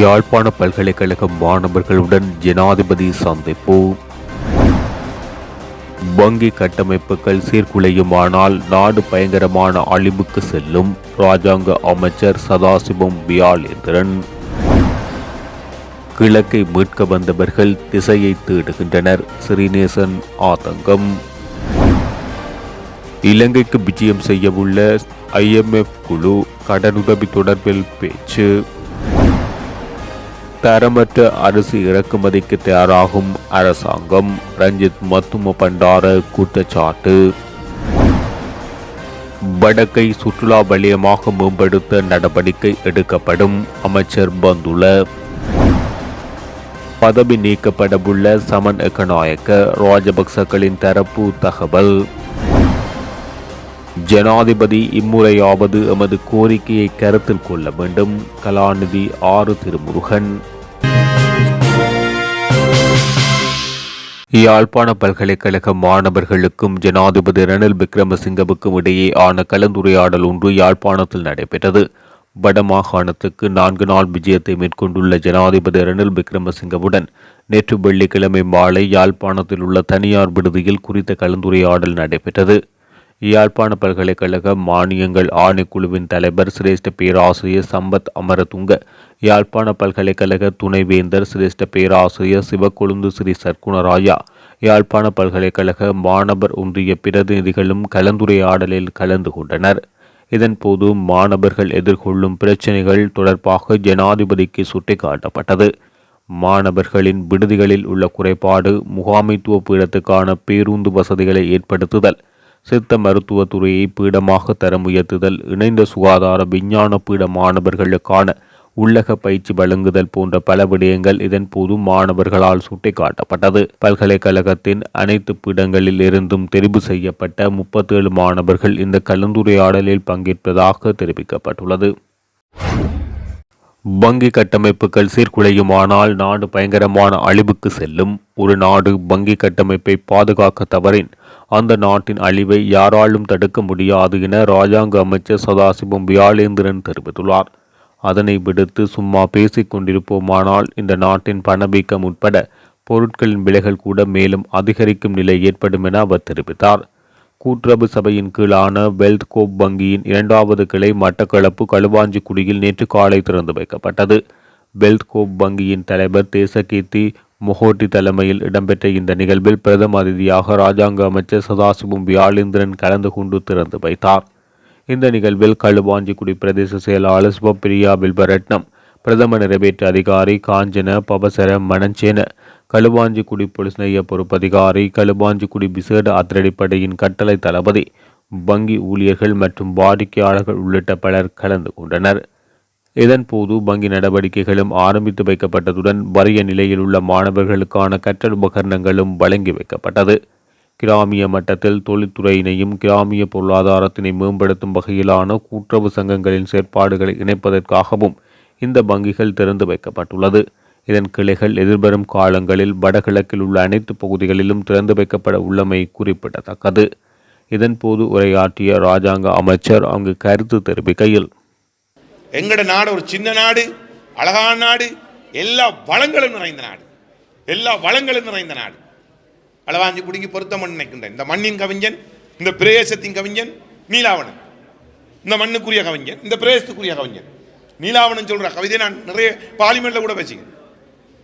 யாழ்ப்பாண பல்கலைக்கழக மாணவர்களுடன் ஜனாதிபதி சந்திப்பு. வங்கி கட்டமைப்புகள் சீர்குலையுமானால் நாடு பயங்கரமான அழிவுக்கு செல்லும் ராஜாங்க அமைச்சர் சதாசிவம் வியாழேந்திரன். கிழக்கை மீட்க வந்தவர்கள் திசையை தேடுகின்றனர். ஸ்ரீநேசன் ஆதங்கம். இலங்கைக்கு விஜயம் செய்யவுள்ள ஐஎம்எஃப் குழு கடனுதவி தொடர்பில் பேச்சு. தரமற்ற அரிசி இறக்குமதிக்கு தயாராகும் அரசாங்கம். ரஞ்சித் மத்தும பண்டார குற்றச்சாட்டு. வடக்கை சுற்றுலா வலயமாக மேம்படுத்த நடவடிக்கை எடுக்கப்படும். அமைச்சர் பந்துல பதவி நீக்கப்படவுள்ள சமன் எக்கநாயக்க ராஜபக்சக்களின் தரப்பு தகவல். ஜனாதிபதி இம்முறையாவது எமது கோரிக்கையை கருத்தில் கொள்ள வேண்டும். கலாநிதி ஆறு திருமுருகன். யாழ்ப்பாண பல்கலைக்கழக மாணவர்களுக்கும் ஜனாதிபதி ரணில் விக்ரமசிங்கவுக்கும் இடையே ஆன கலந்துரையாடல் ஒன்று யாழ்ப்பாணத்தில் நடைபெற்றது. வடமாகாணத்துக்கு நான்கு நாள் விஜயத்தை மேற்கொண்டுள்ள ஜனாதிபதி ரணில் விக்ரமசிங்கவுடன் நேற்று வெள்ளிக்கிழமை மாலை யாழ்ப்பாணத்தில் உள்ள தனியார் விடுதியில் குறித்த கலந்துரையாடல் நடைபெற்றது. யாழ்ப்பாண பல்கலைக்கழக மானியங்கள் ஆணைக்குழுவின் தலைவர் சிரேஷ்ட பேராசிரியர் சம்பத் அமரதுங்க யாழ்ப்பாண பல்கலைக்கழக துணைவேந்தர் சிரேஷ்ட பேராசிரியர் சிவக்கொழுந்து ஸ்ரீ சர்க்குணராயா யாழ்ப்பாண பல்கலைக்கழக மாணவர் ஒன்றிய பிரதிநிதிகளும் கலந்துரையாடலில் கலந்து கொண்டனர். இதன்போது மாணவர்கள் எதிர்கொள்ளும் பிரச்சினைகள் தொடர்பாக ஜனாதிபதிக்கு சுட்டிக்காட்டப்பட்டது. மாணவர்களின் விடுதிகளில் உள்ள குறைபாடு முகாமைத்துவ பீடத்துக்கான பேருந்து வசதிகளை ஏற்படுத்துதல் சித்த மருத்துவத்துறையை பீடமாக தர முயற்றுதல் இணைந்த சுகாதார விஞ்ஞான பீட மாணவர்களுக்கான உள்ளக பயிற்சி வழங்குதல் போன்ற பல விடயங்கள் இதன் போது மாணவர்களால் சுட்டிக்காட்டப்பட்டது. பல்கலைக்கழகத்தின் அனைத்து பீடங்களில் இருந்தும் தெரிவு செய்யப்பட்ட முப்பத்தேழு மாணவர்கள் இந்த கலந்துரையாடலில் பங்கேற்பதாக தெரிவிக்கப்பட்டுள்ளது. வங்கி கட்டமைப்புகள் சீர்குலையுமானால் நாடு பயங்கரமான அழிவுக்கு செல்லும். ஒரு நாடு வங்கி கட்டமைப்பை பாதுகாக்க தவறின் அந்த நாட்டின் அழிவை யாராலும் தடுக்க முடியாது என ராஜாங்க அமைச்சர் சதாசிவம் வியாளேந்திரன் தெரிவித்துள்ளார். அதனை விடுத்து சும்மா பேசிக்கொண்டிருப்போமானால் இந்த நாட்டின் பணவீக்கம் உட்பட பொருட்களின் விலைகள் கூட மேலும் அதிகரிக்கும் நிலை ஏற்படும் என அவர் தெரிவித்தார். கூட்டுறவு சபையின் கீழான வெல்த் கோப் வங்கியின் இரண்டாவது கிளை மட்டக்களப்பு களுவாஞ்சிக்குடியில் நேற்று காலை திறந்து வைக்கப்பட்டது. வெல்த் கோப் வங்கியின் தலைவர் தேசகீர்த்தி மொஹோட்டி தலைமையில் இடம்பெற்ற இந்த நிகழ்வில் பிரதம அதிதியாக ராஜாங்க அமைச்சர் சதாசிவம் வியாளேந்திரன் கலந்து கொண்டு திறந்து வைத்தார். இந்த நிகழ்வில் களுவாஞ்சிக்குடி பிரதேச செயலாளர் சிவப்பிரியா பில்பரட்னம் பிரதம நிறைவேற்று அதிகாரி காஞ்சன பவசர மணஞ்சேன களுவாஞ்சிக்குடி போலீஸ் நிலைய பொறுப்பதிகாரி களுவாஞ்சிக்குடி விசேட அதிரடிப்படையின் கட்டளை தளபதி வங்கி ஊழியர்கள் மற்றும் வாடிக்கையாளர்கள் உள்ளிட்ட பலர் கலந்து கொண்டனர். இதன்போது வங்கி நடவடிக்கைகளும் ஆரம்பித்து வைக்கப்பட்டதுடன் வறிய நிலையில் உள்ள மாணவர்களுக்கான கற்றல் உபகரணங்களும் வழங்கி வைக்கப்பட்டது. கிராமிய மட்டத்தில் தொழில்துறையினையும் கிராமிய பொருளாதாரத்தினை மேம்படுத்தும் வகையிலான கூட்டுறவு சங்கங்களின் செயற்பாடுகளை இணைப்பதற்காகவும் இந்த வங்கிகள் திறந்து வைக்கப்பட்டுள்ளது. இதன் கிளைகள் எதிர்வரும் காலங்களில் வடகிழக்கில் உள்ள அனைத்து பகுதிகளிலும் திறந்து வைக்கப்பட உள்ளமை குறிப்பிடத்தக்கது. இதன்போது உரையாற்றிய ராஜாங்க அமைச்சர் அங்கு கருத்து தெரிவிக்கையில் எங்கட நாடு ஒரு சின்ன நாடு அழகான நாடு எல்லா வளங்களும் நிறைந்த நாடு. எல்லா வளங்களும் நிறைந்த நாடு. அளவாஞ்சி குடுங்கி பொருத்தம் நினைக்கின்ற இந்த மண்ணின் கவிஞன் இந்த பிரதேசத்தின் கவிஞன் நீலாவணன். இந்த மண்ணுக்குரிய கவிஞன் இந்த பிரதேசத்துக்குரிய கவிஞன். நீலாவணன் சொல்கிற கவிதை நான் நிறைய பார்லிமெண்ட்ல கூட வச்சுக்கேன்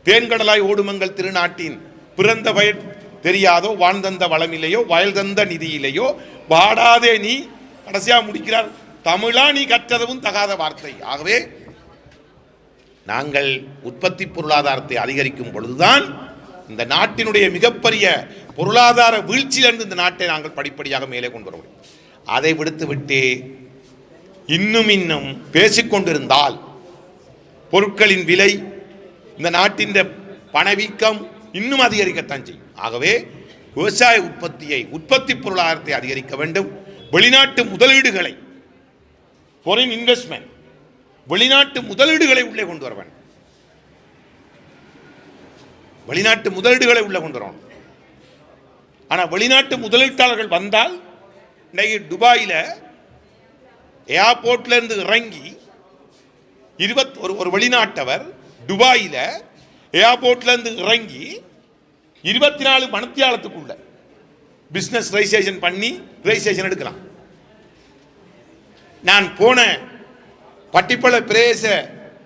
தேன்கடலாய் ஓடுமங்கள் திருநாட்டின் பிறந்த வயல் தெரியாதோ வாழ்ந்தந்த வளமில்லையோ வயல் தந்த நிதியிலேயோ வாடாதே நீ கடைசியாக முடிக்கிறார் தமிழா நீ கற்றதவும் தகாத வார்த்தை. ஆகவே நாங்கள் உற்பத்தி பொருளாதாரத்தை அதிகரிக்கும் பொழுதுதான் இந்த நாட்டினுடைய மிகப்பெரிய பொருளாதார வீழ்ச்சியிலிருந்து இந்த நாட்டை நாங்கள் படிப்படியாக மேலே கொண்டு வர முடியும் அதை விடுத்துவிட்டு இன்னும் இன்னும் பேசிக்கொண்டிருந்தால் பொருட்களின் விலை இந்த நாட்டின் பணவீக்கம் இன்னும் அதிகரிக்கத்தான் செய்யும். ஆகவே விவசாய உற்பத்தியை உற்பத்தி பொருளாதாரத்தை அதிகரிக்க வேண்டும். வெளிநாட்டு முதலீடுகளை ஃபாரின் இன்வெஸ்ட்மெண்ட் வெளிநாட்டு முதலீடுகளை உள்ளே கொண்டு வர வேண்டும் வெளிநாட்டு முதலீடுகளை உள்ளே கொண்டு வரணும் ஆனால் வெளிநாட்டு முதலீட்டாளர்கள் வந்தால் இன்றைக்கு துபாயில் ஏர்போர்ட்ல இருந்து இறங்கி இருபத் ஒரு ஒரு வெளிநாட்டவர் துபாயில் ஏர்போர்ட்லேருந்து இறங்கி இருபத்தி நாலு மணத்தியாலத்துக்குள்ள பிஸ்னஸ் ரெஜிஸ்ட்ரேஷன் பண்ணி ரெஜிஸ்ட்ரேஷன் எடுக்கலாம். நான் போன பட்டிப்பள பிரேச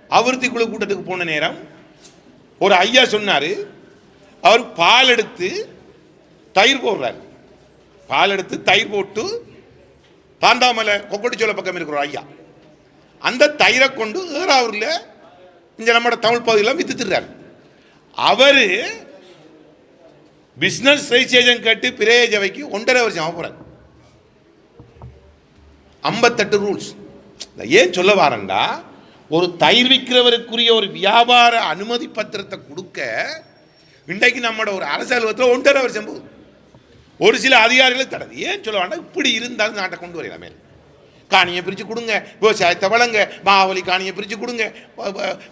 அவருத்தி குழு கூட்டத்துக்கு போன நேரம் ஒரு ஐயா சொன்னார் அவர் பால் எடுத்து தயிர் போடுறார். பால் எடுத்து தயிர் போட்டு தாந்தாமலை கொக்கட்டிச்சோலை பக்கம் இருக்கிற ஐயா. அந்த தயிரை கொண்டு ஏறாவூரில் இங்கே நம்ம தமிழ் பகுதியில் வித்துட்டுறாரு. அவர் பிஸ்னஸ் ரெஜிஸ்ட்ரேஷன் கட்டு பிரேஜவைக்கு ஒன்றரை வருஷம் ஆக போகிறார் ஐம்பத்தெட்டு ரூல்ஸ் ஏன் சொல்ல வாரண்டா ஒரு தயிர் விற்கிறவருக்குரிய ஒரு வியாபார அனுமதி பத்திரத்தை கொடுக்க இன்றைக்கு நம்மளோட ஒரு அரசு ஒன்றரை வருஷம் போகுது. ஒரு சில அதிகாரிகளை தடது ஏன் சொல்ல வேண்டாம் இப்படி இருந்தாலும் நாட்டை கொண்டு வரையலாமே. காணியை பிரித்து கொடுங்க விவசாயத்தை வளங்க மாவலி காணியை பிரித்து கொடுங்க.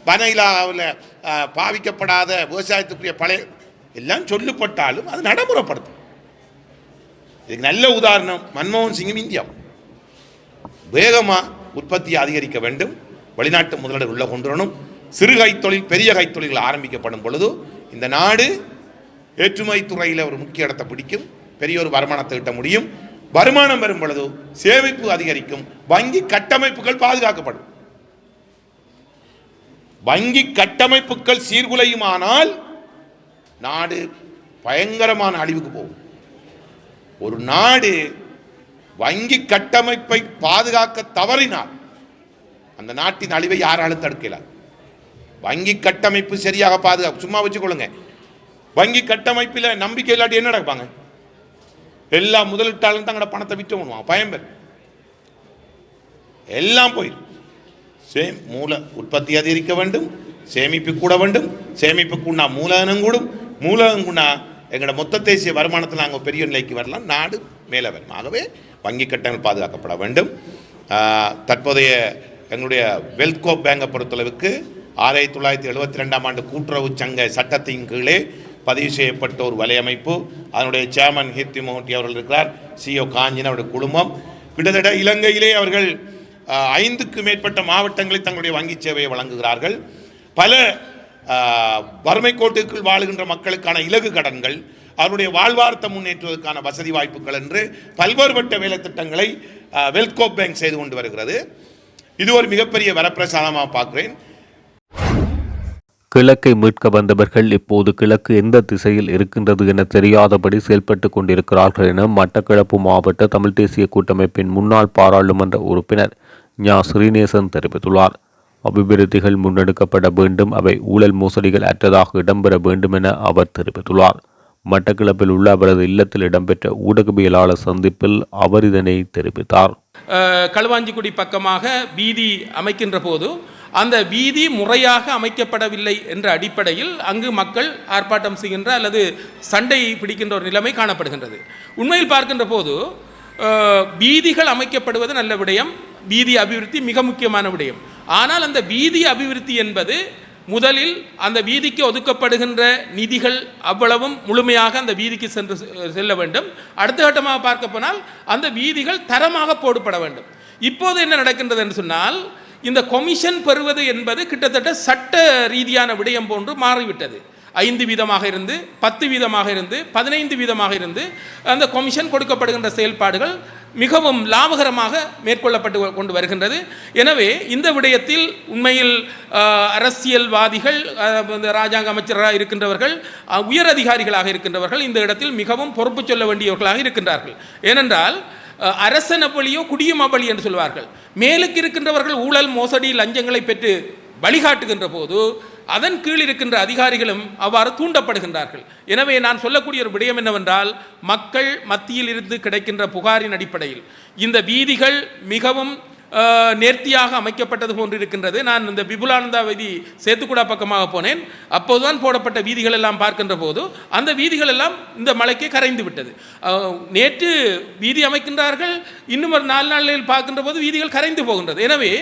வனையிலாவில் பாவிக்கப்படாத விவசாயத்துக்குரிய பழைய எல்லாம் சொல்லப்பட்டாலும் அது நடைமுறைப்படுத்தும். இதுக்கு நல்ல உதாரணம் மன்மோகன் சிங்கும் இந்தியா வேகமாக உற்பத்தியை அதிகரிக்க வேண்டும். வெளிநாட்டு முதலீடு உள்ள கொண்டு வரணும் சிறு கைத்தொழில் பெரிய கைத்தொழில்கள் ஆரம்பிக்கப்படும் பொழுது இந்த நாடு ஏற்றுமதி துறையில் ஒரு முக்கிய இடத்தை பிடிக்கும். பெரிய ஒரு வருமானத்தை ஈட்ட முடியும். வருமானம் வரும் பொழுது சேமிப்பு அதிகரிக்கும். வங்கி கட்டமைப்புகள் பாதுகாக்கப்படும். வங்கி கட்டமைப்புகள் சீர்குலையுமானால் நாடு பயங்கரமான அழிவுக்கு போகும். ஒரு நாடு வங்கி கட்டமைப்பை பாதுகாக்க தவறினால் அந்த நாட்டின் அழிவை யாராலும் தடுக்கலாம் வங்கி கட்டமைப்பு சரியாக பாதுகாப்பு சும்மா வச்சுக்கொள்ளுங்க. வங்கி கட்டமைப்பில் நம்பிக்கை இல்லாட்டி என்ன நடப்பாங்க எல்லா முதலீட்டாளரும் தங்களோட பணத்தை விற்று பண்ணுவாங்க பயன்பெற. எல்லாம் போயிடும் சேம் மூல உற்பத்தி அதிகரிக்க வேண்டும். சேமிப்பு கூட வேண்டும். சேமிப்பு மூலதனம் கூடும். மூலதனம் கூடா எங்களோட மொத்த தேசிய வருமானத்தில் நாங்கள் பெரிய நிலைக்கு வரலாம். நாடு மேலே வரும் ஆகவே வங்கி கட்டணம் பாதுகாக்கப்பட வேண்டும். தற்போதைய எங்களுடைய வெல்கோ பேங்கை பொறுத்தளவுக்கு ஆயிரத்தி தொள்ளாயிரத்தி எழுபத்தி ரெண்டாம் ஆண்டு கூட்டுறவு சங்க சட்டத்தின் கீழே பதிவு செய்யப்பட்ட ஒரு வலையமைப்பு. அதனுடைய சேர்மன் ஹீர்த்தி மோகட்டி அவர்கள் இருக்கிறார். சிஓ காஞ்சின் அவருடைய குழுமம் கிட்டத்தட்ட இலங்கையிலே அவர்கள் ஐந்துக்கு மேற்பட்ட மாவட்டங்களில் தங்களுடைய வங்கி சேவையை வழங்குகிறார்கள். பல வறுமை கோட்டுக்குள் வாழுகின்ற மக்களுக்கான இலகு கடன்கள் அவருடைய வாழ்வாரத்தை முன்னேற்றுவதற்கான வசதி வாய்ப்புகள் என்று பல்வேறுபட்ட வேலை திட்டங்களை வெல்த்கோ பேங்க் செய்து கொண்டு வருகிறது. இது ஒரு மிகப்பெரிய வரப்பிரசாதமாக பார்க்கிறேன். கிழக்கை மீட்க வந்தவர்கள் இப்போது கிழக்கு எந்த திசையில் இருக்கின்றது என தெரியாதபடி செயல்பட்டு கொண்டிருக்கிறார்கள் என மட்டக்கிழப்பு மாவட்ட தமிழ் தேசிய கூட்டமைப்பின் முன்னாள் பாராளுமன்ற உறுப்பினர் ஞா. ஸ்ரீநேசன் தெரிவித்துள்ளார். அபிவிருத்திகள் முன்னெடுக்கப்பட வேண்டும். அவை ஊழல் மோசடிகள் அற்றதாக இடம்பெற வேண்டும் என அவர் தெரிவித்துள்ளார். மட்டக்களப்பில் உள்ள அவரது இல்லத்தில் இடம்பெற்ற ஊடகவியலாளர் சந்திப்பில் அவர் இதனை தெரிவித்தார். களுவாஞ்சிக்குடி பக்கமாக வீதி அமைக்கின்ற போது அந்த வீதி முறையாக அமைக்கப்படவில்லை என்ற அடிப்படையில் அங்கு மக்கள் ஆர்ப்பாட்டம் செய்கின்ற அல்லது சண்டை பிடிக்கின்ற ஒரு நிலைமை காணப்படுகின்றது. உண்மையில் பார்க்கின்ற போது வீதிகள் அமைக்கப்படுவது நல்ல விடயம் வீதி அபிவிருத்தி மிக முக்கியமான விடயம். ஆனால் அந்த வீதி அபிவிருத்தி என்பது முதலில் அந்த வீதிக்கு ஒதுக்கப்படுகின்ற நிதிகள் அவ்வளவும் முழுமையாக அந்த வீதிக்கு சென்று செ- செல்ல வேண்டும். அடுத்த கட்டமாக பார்க்க போனால் அந்த வீதிகள் தரமாக போடப்பட வேண்டும். இப்போது என்ன நடக்கின்றது என்று சொன்னால் இந்த கொமிஷன் பெறுவது என்பது கிட்டத்தட்ட சட்ட ரீதியான விடயம் போன்று மாறிவிட்டது. ஐந்து வீதமாக இருந்து பத்து வீதமாக இருந்து பதினைந்து வீதமாக இருந்து அந்த கொமிஷன் கொடுக்கப்படுகின்ற செயல்பாடுகள் மிகவும் லாபகரமாக மேற்கொள்ளப்பட்டு கொண்டு வருகின்றது. எனவே இந்த விடயத்தில் உண்மையில் அரசியல்வாதிகள் இந்த ராஜாங்க அமைச்சராக இருக்கின்றவர்கள் உயர் அதிகாரிகளாக இருக்கின்றவர்கள் இந்த இடத்தில் மிகவும் பொறுப்பு சொல்ல வேண்டியவர்களாக இருக்கின்றார்கள். ஏனென்றால் அரசன் அப்பலியோ குடியும் அவ்வளி என்று சொல்வார்கள். மேலுக்கு இருக்கின்றவர்கள் ஊழல் மோசடி லஞ்சங்களை பெற்று வழிகாட்டுகின்ற போது அதன் கீழ் இருக்கின்ற அதிகாரிகளும் அவ்வாறு தூண்டப்படுகின்றார்கள். எனவே நான் சொல்லக்கூடிய ஒரு விடயம் என்னவென்றால் மக்கள் மத்தியில் இருந்து கிடைக்கின்ற புகாரின் அடிப்படையில் இந்த வீதிகள் மிகவும் நேர்த்தியாக அமைக்கப்பட்டது போன்று இருக்கின்றது நான் இந்த விபுலானந்தா வீதி சேத்துக்குடா பக்கமாக போனேன். அப்போதுதான் போடப்பட்ட வீதிகள் எல்லாம் பார்க்கின்ற போது அந்த வீதிகள் எல்லாம் இந்த மலைக்கு கரைந்து விட்டது. நேற்று வீதி அமைக்கின்றார்கள் இன்னும் ஒரு நாலு நாளில் பார்க்கின்ற போது வீதிகள் கரைந்து போகின்றது. எனவே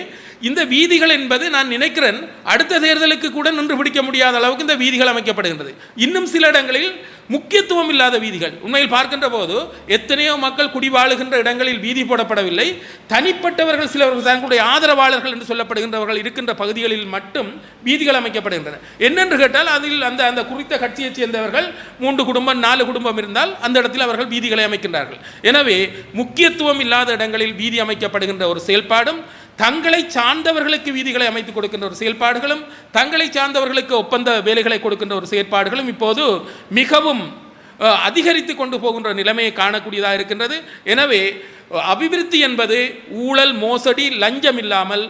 இந்த வீதிகள் என்பது நான் நினைக்கிறேன் அடுத்த தேர்தலுக்கு கூட நின்று பிடிக்க முடியாத அளவுக்கு இந்த வீதிகள் அமைக்கப்படுகின்றது. இன்னும் சில இடங்களில் முக்கியத்துவம் இல்லாத வீதிகள். உண்மையில் பார்க்கின்ற போது எத்தனையோ மக்கள் குடிவாழுகின்ற இடங்களில் வீதி போடப்படவில்லை. தனிப்பட்டவர்கள் சிலவர்கள் தங்களுடைய ஆதரவாளர்கள் என்று சொல்லப்படுகின்றவர்கள் இருக்கின்ற பகுதிகளில் மட்டும் வீதிகள் அமைக்கப்படுகின்றன. என்னென்று கேட்டால் அதில் அந்த அந்த குறித்த கட்சியைச் சேர்ந்தவர்கள் மூன்று குடும்பம் நாலு குடும்பம் இருந்தால் அந்த இடத்தில் அவர்கள் வீதிகளை அமைக்கின்றார்கள். எனவே முக்கியத்துவம் இல்லாத இடங்களில் வீதி அமைக்கப்படுகின்ற ஒரு செயல்பாடும் தங்களை சார்ந்தவர்களுக்கு வீதிகளை அமைத்துக் கொடுக்கின்ற ஒரு செயல்பாடுகளும் தங்களை சார்ந்தவர்களுக்கு ஒப்பந்த வேலைகளை கொடுக்கின்ற ஒரு செயற்பாடுகளும் இப்போது மிகவும் அதிகரித்து கொண்டு போகின்ற நிலைமையை காணக்கூடியதாக இருக்கின்றது. எனவே அபிவிருத்தி என்பது ஊழல் மோசடி லஞ்சம் இல்லாமல்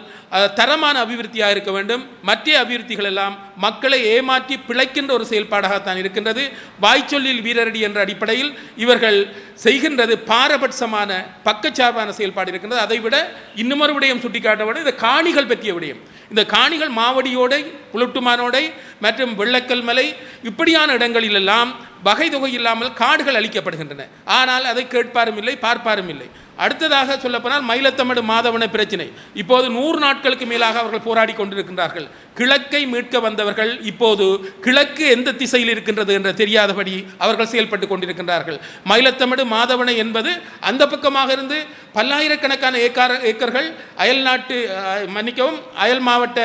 தரமான அபிவிருத்தியாக இருக்க வேண்டும். மற்ற அபிவிருத்திகள் எல்லாம் மக்களை ஏமாற்றி பிழைக்கின்ற ஒரு செயல்பாடாகத்தான் இருக்கின்றது. வாய்ச்சொல்லில் வீரரடி என்ற அடிப்படையில் இவர்கள் செய்கின்றது. பாரபட்சமான பக்கச்சார்பான செயல்பாடு இருக்கின்றது. அதை விட இன்னுமொரு விடயம் சுட்டிக்காட்டப்படும் இந்த காணிகள் பற்றிய விடயம். இந்த காணிகள் மாவடியோடை புலுட்டுமானோடை மற்றும் வெள்ளக்கல் மலை இப்படியான இடங்களிலெல்லாம் வகை தொகை இல்லாமல் காடுகள் அளிக்கப்படுகின்றன ஆனால் அதை கேட்பாரும் இல்லை பார்ப்பாரும் இல்லை. அடுத்ததாக சொல்லப்போனால் மயிலத்தமிடு மாதவன பிரச்சினை. இப்போது நூறு நாட்களுக்கு மேலாக அவர்கள் போராடி கொண்டிருக்கின்றார்கள். கிழக்கை மீட்க வந்தவர்கள் இப்போது கிழக்கு எந்த திசையில் இருக்கின்றது என்று தெரியாதபடி அவர்கள் செயல்பட்டு கொண்டிருக்கின்றார்கள். மயிலத்தமிடு மாதவனை என்பது அந்த பக்கமாக இருந்து பல்லாயிரக்கணக்கான ஏக்கார ஏக்கர்கள் அயல் நாட்டு மன்னிக்கவும் அயல் மாவட்ட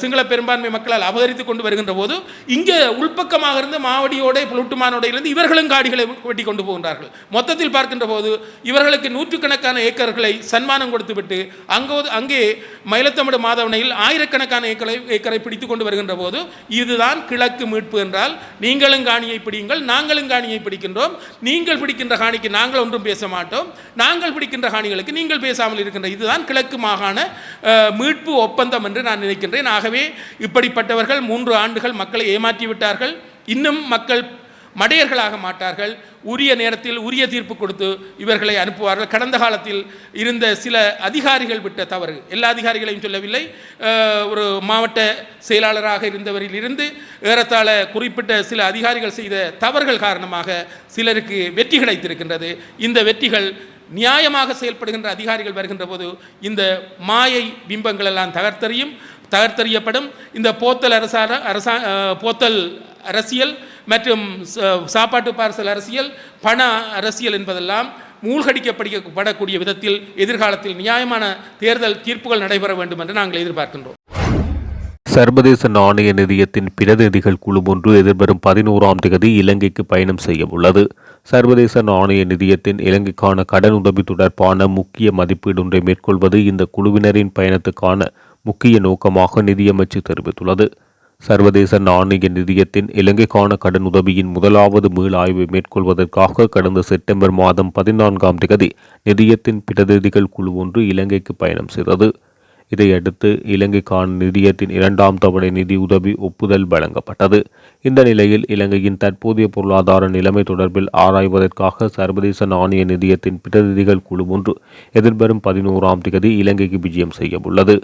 சிங்கள பெரும்பான்மை மக்களால் அபகரித்து கொண்டு வருகின்ற போது இங்கே உள்பக்கமாக இருந்து மாவடியோட புலுட்டுமானோடையிலிருந்து இவர்களும் காடிகளை வெட்டி கொண்டு போகின்றார்கள். மொத்தத்தில் பார்க்கின்ற போது இவர்களுக்கு நூற்றுக்கணக்கான ஏக்கர்களை சன்மானம் கொடுத்துவிட்டு அங்கோ அங்கே மயிலத்தமிடு மாதவனையில் ஆயிரக்கணக்கான ஏக்கரை ஏக்கரை பிடித்து கொண்டு வருகின்ற போது இதுதான் கிழக்கு மீட்பு என்றால் நீங்களும் காணியை பிடியுங்கள் நாங்களும் காணியை பிடிக்கின்றோம். நீங்கள் பிடிக்கின்ற காணிக்கு நாங்கள் ஒன்றும் பேச மாட்டோம். நாங்கள் பிடிக்கின்ற காணிகளுக்கு நீங்கள் பேசாமல் இருக்கின்ற இதுதான் கிழக்கு மாகாண மீட்பு ஒப்பந்தம் என்று நான் நினைக்கின்றேன். ஆகவே இப்படிப்பட்டவர்கள் மூன்று ஆண்டுகள் மக்களை ஏமாற்றி விட்டார்கள் இன்னும் மக்கள் மடையர்களாக மாட்டார்கள். உரிய நேரத்தில் உரிய தீர்ப்பு கொடுத்து இவர்களை அனுப்புவார்கள். கடந்த காலத்தில் இருந்த சில அதிகாரிகள் விட்ட தவறு. எல்லா அதிகாரிகளையும் சொல்லவில்லை. ஒரு மாவட்ட செயலாளராக இருந்தவரில் இருந்து ஏறத்தாழ குறிப்பிட்ட சில அதிகாரிகள் செய்த தவறுகள் காரணமாக சிலருக்கு வெற்றி கிடைத்திருக்கின்றது. இந்த வெற்றிகள் நியாயமாக செயல்படுகின்ற அதிகாரிகள் வருகின்ற போது இந்த மாயை பிம்பங்கள் எல்லாம் தகர்த்தறியும் தகர்த்தறியப்படும். இந்த போத்தல் அரசாங்க அரசா போத்தல் அரசியல் மற்றும் ச- சாப்பாட்டு பார்சல் அரசியல் பண அரசியல் என்பதெல்லாம் மூழ்கடிக்கப்படக்கூடிய விதத்தில் எதிர்காலத்தில் நியாயமான தேர்தல் தீர்ப்புகள் நடைபெற வேண்டும் என்று நாங்கள் எதிர்பார்க்கின்றோம். சர்வதேச நாணய நிதியத்தின் பிரதிநிதிகள் குழு ஒன்று எதிர்வரும் பதினோராம் தேதி இலங்கைக்கு பயணம் செய்ய உள்ளது. சர்வதேச நாணய நிதியத்தின் இலங்கைக்கான கடன் உதவி தொடர்பான முக்கிய மதிப்பீடொன்றை மேற்கொள்வது இந்த குழுவினரின் பயணத்துக்கான முக்கிய நோக்கமாக நிதியமைச்சு தெரிவித்துள்ளது. சர்வதேச நாணய நிதியத்தின் இலங்கைக்கான கடன் உதவியின் முதலாவது மீளாய்வை மேற்கொள்வதற்காக கடந்த செப்டம்பர் மாதம் பதினான்காம் தேதி நிதியத்தின் பிரதிநிதிகள் குழு ஒன்று இலங்கைக்கு பயணம் செய்தது. இதையடுத்து இலங்கைக்கான நிதியத்தின் இரண்டாம் தவணை நிதி உதவி ஒப்புதல் வழங்கப்பட்டது. இந்த நிலையில் இலங்கையின் தற்போதைய பொருளாதார நிலைமை தொடர்பில் ஆராய்வதற்காக சர்வதேச நாணய நிதியத்தின் பிரதிநிதிகள் குழு ஒன்று எதிர்வரும் பதினோராம் தேதி இலங்கைக்கு விஜயம் செய்யவுள்ளது.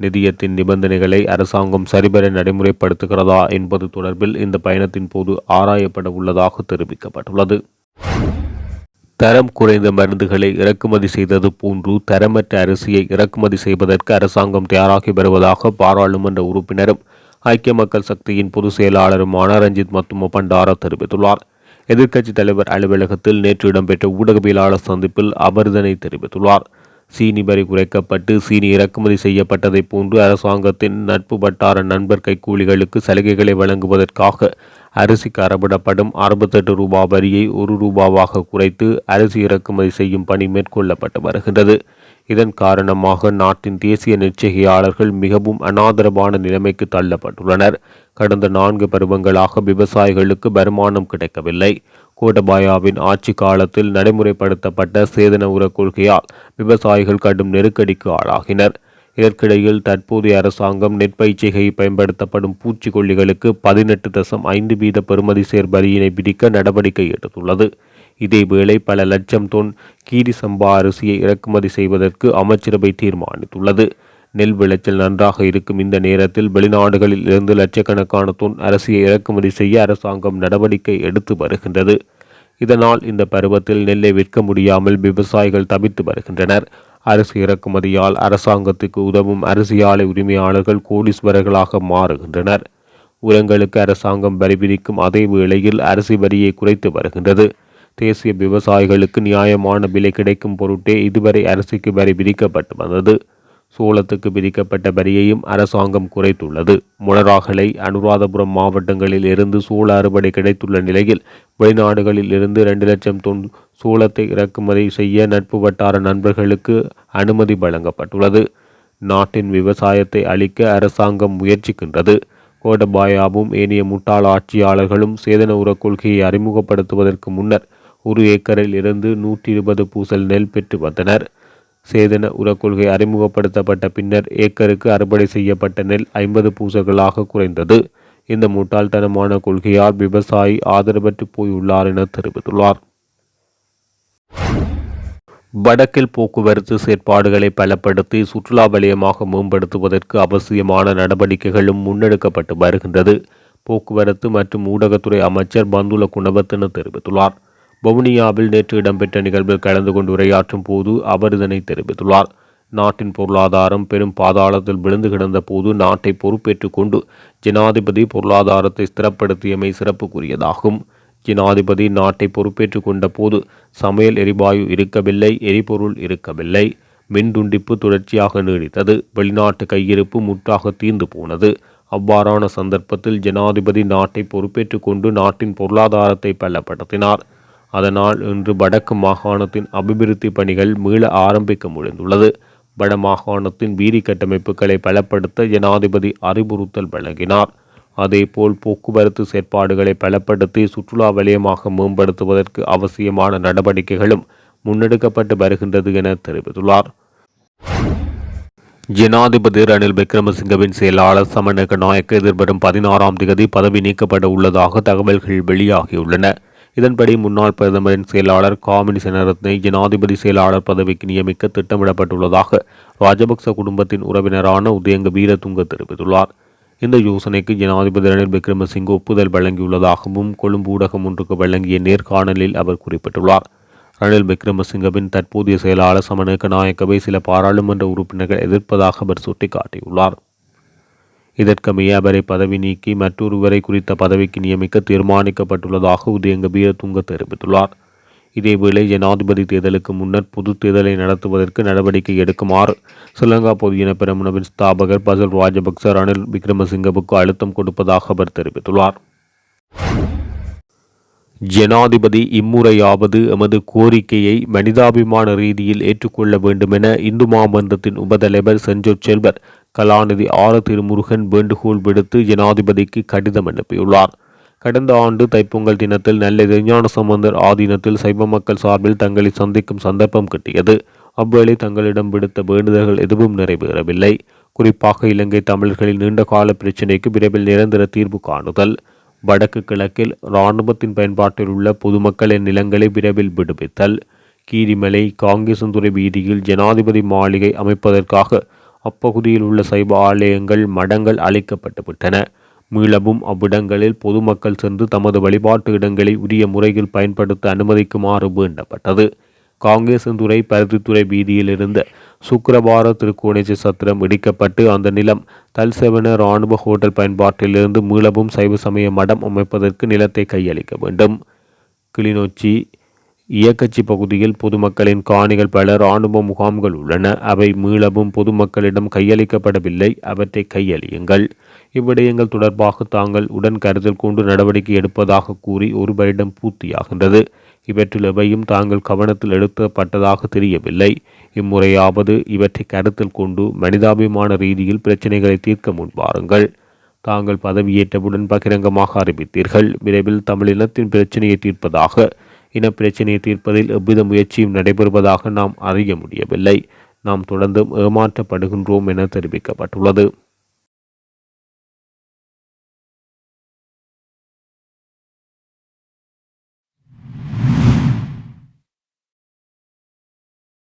நிதியத்தின் நிபந்தனைகளை அரசாங்கம் சரிபெற நடைமுறைப்படுத்துகிறதா என்பது தொடர்பில் இந்த பயணத்தின் போது ஆராயப்பட உள்ளதாக தெரிவிக்கப்பட்டுள்ளது. தரம் குறைந்த மருந்துகளை இறக்குமதி செய்தது போன்று தரமற்ற அரிசியை இறக்குமதி செய்வதற்கு அரசாங்கம் தயாராகி வருவதாக பாராளுமன்ற உறுப்பினரும் ஐக்கிய மக்கள் சக்தியின் பொதுச் செயலாளருமான ரஞ்சித் மத்தும பண்டார தெரிவித்துள்ளார். எதிர்க்கட்சித் தலைவர் அலுவலகத்தில் நேற்று இடம்பெற்ற ஊடகவியலாளர் சந்திப்பில் அவர் இதனை தெரிவித்துள்ளார். சீனி வரி குறைக்கப்பட்டு சீனி இறக்குமதி செய்யப்பட்டதைப் போன்று அரசாங்கத்தின் நட்பு வட்டார நண்பர் கைக்கூலிகளுக்கு சலுகைகளை வழங்குவதற்காக அரிசிக்கு அறவிடப்படும் அறுபத்தெட்டு ரூபாய் வரியை ஒரு ரூபாவாக குறைத்து அரிசி இறக்குமதி செய்யும் பணி மேற்கொள்ளப்பட்டு வருகின்றது. இதன் காரணமாக நாட்டின் தேசிய நிர்ச்சயியாளர்கள் மிகவும் அனாதரவான நிலைமைக்கு தள்ளப்பட்டுள்ளனர். கடந்த நான்கு பருவங்களாக விவசாயிகளுக்கு வருமானம் கிடைக்கவில்லை. கோட்டபாயாவின் ஆட்சி காலத்தில் நடைமுறைப்படுத்தப்பட்ட சேதன உர கொள்கையால் விவசாயிகள் கடும் நெருக்கடிக்கு ஆளாகினர். இதற்கிடையில் தற்போதைய அரசாங்கம் நெற்பயிற்சிகை பயன்படுத்தப்படும் பூச்சிக்கொல்லிகளுக்கு பதினெட்டு தசம் ஐந்து வீத பெறுமதி சேர் வரியினை விதிக்க நடவடிக்கை எடுத்துள்ளது. இதேவேளை பல லட்சம் தொன் கீரி சம்பா அரிசியை இறக்குமதி செய்வதற்கு அமைச்சரவை தீர்மானித்துள்ளது. நெல் விளைச்சல் நன்றாக இருக்கும். இந்த நேரத்தில் வெளிநாடுகளில் இருந்து லட்சக்கணக்கான தொன் அரிசியை இறக்குமதி செய்ய அரசாங்கம் நடவடிக்கை எடுத்து வருகின்றது. இதனால் இந்த பருவத்தில் நெல்லை விற்க முடியாமல் விவசாயிகள் தவித்து வருகின்றனர். அரிசி இறக்குமதியால் அரசாங்கத்துக்கு உதவும் அரிசி ஆலை உரிமையாளர்கள் கோடீஸ்வரர்களாக மாறுகின்றனர். உரங்களுக்கு அரசாங்கம் வரி விதிக்கும் அதே வேளையில் அரிசி வரியை குறைத்து வருகின்றது. தேசிய விவசாயிகளுக்கு நியாயமான விலை கிடைக்கும் பொருட்டே இதுவரை அரிசிக்கு வரி விதிக்கப்பட்டு வந்தது. சோளத்துக்கு விதிக்கப்பட்ட வரியையும் அரசாங்கம் குறைத்துள்ளது. முனராகலை அனுராதபுரம் மாவட்டங்களில் இருந்து சோள அறுவடை கிடைத்துள்ள நிலையில் வெளிநாடுகளில் இருந்து இரண்டு லட்சம் தொன் சோளத்தை இறக்குமதி செய்ய நட்பு வட்டார நண்பர்களுக்கு அனுமதி வழங்கப்பட்டுள்ளது. நாட்டின் விவசாயத்தை அளிக்க அரசாங்கம் முயற்சிக்கின்றது. கோடபாயாவும் ஏனைய முட்டாள் ஆட்சியாளர்களும் சேதன உர கொள்கையை அறிமுகப்படுத்துவதற்கு முன்னர் ஒரு ஏக்கரில் இருந்து நூற்றி இருபது பூசல் நெல் பெற்று வந்தனர். சேதன உர கொள்கை அறிமுகப்படுத்தப்பட்ட பின்னர் ஏக்கருக்கு அறுவடை செய்யப்பட்ட நெல் ஐம்பது பூசல்களாக குறைந்தது. இந்த முட்டாள்தனமான கொள்கையால் விவசாயி ஆதரவற்று போயுள்ளார் என தெரிவித்துள்ளார். வடக்கில் போக்குவரத்து செயற்பாடுகளை பலப்படுத்தி சுற்றுலா வலயமாக மேம்படுத்துவதற்கு அவசியமான நடவடிக்கைகளும் முன்னெடுக்கப்பட்டு வருகின்றது. போக்குவரத்து மற்றும் ஊடகத்துறை அமைச்சர் பந்துல குணவர்த்தன தெரிவித்துள்ளார். வவுனியாவில் நேற்று இடம்பெற்ற நிகழ்வில் கலந்து கொண்டு உரையாற்றும் போது அவர் இதனை தெரிவித்துள்ளார். நாட்டின் பொருளாதாரம் பெரும் பாதாளத்தில் விழுந்து கிடந்த போது நாட்டை பொறுப்பேற்றுக் கொண்டு ஜனாதிபதி பொருளாதாரத்தை ஸ்திரப்படுத்தியமை சிறப்புக்குரியதாகும். ஜனாதிபதி நாட்டை பொறுப்பேற்றுக் கொண்ட போது சமையல் எரிவாயு இருக்கவில்லை எரிபொருள் இருக்கவில்லை. மின்துண்டிப்பு தொடர்ச்சியாக நீடித்தது. வெளிநாட்டு கையிருப்பு முற்றாக தீர்ந்து போனது. அவ்வாறான சந்தர்ப்பத்தில் ஜனாதிபதி நாட்டை பொறுப்பேற்றுக் கொண்டு நாட்டின் பொருளாதாரத்தை பலப்படுத்தினார். அதனால் இன்று வடக்கு மாகாணத்தின் அபிவிருத்தி பணிகள் மீள ஆரம்பிக்க முடிந்துள்ளது. வட மாகாணத்தின் வீதி கட்டமைப்புகளை பலப்படுத்த ஜனாதிபதி அறிவுறுத்தல் வழங்கினார். அதேபோல் போக்குவரத்து செயற்பாடுகளை பலப்படுத்தி சுற்றுலா வலயமாக மேம்படுத்துவதற்கு அவசியமான நடவடிக்கைகளும் முன்னெடுக்கப்பட்டு வருகின்றது என தெரிவித்துள்ளார். ஜனாதிபதி ரணில் விக்ரமசிங்கவின் செயலாளர் சமநக நாயக்க எதிர்வரும் பதினாறாம் தேதி பதவி நீக்கப்பட உள்ளதாக தகவல்கள் வெளியாகியுள்ளன. இதன்படி முன்னாள் பிரதமரின் செயலாளர் காமினி செனரத்னை ஜனாதிபதி செயலாளர் பதவிக்கு நியமிக்க திட்டமிடப்பட்டுள்ளதாக ராஜபக்ச குடும்பத்தின் உறவினரான உதயங்க வீரதுங்க தெரிவித்துள்ளார். இந்த யோசனைக்கு ஜனாதிபதி ரணில் விக்ரமசிங்க ஒப்புதல் வழங்கியுள்ளதாகவும் கொழும்பு ஊடகம் ஒன்றுக்கு வழங்கிய நேர்காணலில் அவர் குறிப்பிட்டுள்ளார். ரணில் விக்ரமசிங்கவின் தற்போதைய செயலாளர் சமநக நாயக்கவை சில பாராளுமன்ற உறுப்பினர்கள் எதிர்ப்பதாக அவர் சுட்டிக்காட்டியுள்ளார். இதற்கமைய அவரை பதவி நீக்கி மற்றொருவரை குறித்த பதவிக்கு நியமிக்க தீர்மானிக்கப்பட்டுள்ளதாக உதயங்க வீரதுங்க தெரிவித்துள்ளார். இதேவேளை ஜனாதிபதி தேர்தலுக்கு முன்னர் பொது தேர்தலை நடத்துவதற்கு நடவடிக்கை எடுக்குமாறு ஸ்ரீலங்கா பொதுஜன பெரமுனவின் ஸ்தாபகர் பசல் ராஜபக்ச ரணில் விக்ரமசிங்கவுக்கு அழுத்தம் கொடுப்பதாக அவர் தெரிவித்துள்ளார். ஜனாதிபதி இம்முறையாவது எமது கோரிக்கையை மனிதாபிமான ரீதியில் ஏற்றுக்கொள்ள வேண்டுமென இந்து மாமன்றத்தின் உபதலைவர் செஞ்சொற் செல்வர் கலாநிதி ஆர திருமுருகன் வேண்டுகோள் விடுத்து ஜனாதிபதிக்கு கடிதம் அனுப்பியுள்ளார். கடந்த ஆண்டு தைப்பொங்கல் தினத்தில் நெல்லை விஞ்ஞான சம்பந்தர் ஆதீனத்தில் சைவ மக்கள் சார்பில் தங்களை சந்திக்கும் சந்தர்ப்பம் கிட்டியது. அவ்வேளை தங்களிடம் விடுத்த வேண்டுதல்கள் எதுவும் நிறைவேறவில்லை. குறிப்பாக இலங்கை தமிழர்களின் நீண்டகால பிரச்சினைக்கு விரைவில் நிரந்தர தீர்வு காணுதல். வடக்கு கிழக்கில் இராணுவத்தின் பயன்பாட்டில் உள்ள பொதுமக்களின் நிலங்களை விரைவில் விடுவித்தல். கீரிமலை காங்கேசந்துறை வீதியில் ஜனாதிபதி மாளிகை அமைப்பதற்காக அப்பகுதியில் உள்ள சைவ ஆலயங்கள் மடங்கள் அழிக்கப்பட்டுவிட்டன மீளவும் அவ்விடங்களில் பொதுமக்கள் சென்று தமது வழிபாட்டு இடங்களை உரிய முறையில் பயன்படுத்த அனுமதிக்குமாறு வேண்டப்பட்டது. காங்கேசந்துறை பருத்தித்துறை வீதியில் இருந்த சுக்கரபார திருக்கோணேஜ சத்திரம் இடிக்கப்பட்டு அந்த நிலம் தல்செவன இராணுவ ஹோட்டல் பயன்பாட்டிலிருந்து மீளவும் சைவ சமய மடம் அமைப்பதற்கு நிலத்தை கையளிக்க வேண்டும். கிளிநொச்சி இயக்கச்சி பகுதியில் பொதுமக்களின் காணிகள் பல இராணுவ முகாம்கள் உள்ளன. அவை மீளவும் பொதுமக்களிடம் கையளிக்கப்படவில்லை. அவற்றை கையளியுங்கள். இவ்விடயங்கள் தொடர்பாக தாங்கள் உடன் கருத்தில் கொண்டு நடவடிக்கை எடுப்பதாக கூறி ஒரு வருடம் பூர்த்தியாகின்றது. இவற்றில் எவையும் தாங்கள் கவனத்தில் எடுக்கப்பட்டதாக தெரியவில்லை. இம்முறையாவது இவற்றை கருத்தில் கொண்டு மனிதாபிமான ரீதியில் பிரச்சனைகளை தீர்க்க முன்வாருங்கள் தாங்கள் பதவியேற்றவுடன் பகிரங்கமாக அறிவித்தீர்கள். விரைவில் தமிழினத்தின் பிரச்சனையை தீர்ப்பதாக இனப்பிரச்சினையை தீர்ப்பதில் எவ்வித முயற்சியும் நடைபெறுவதாக நாம் அறிய முடியவில்லை. நாம் தொடர்ந்தும் ஏமாற்றப்படுகின்றோம் என தெரிவிக்கப்பட்டுள்ளது.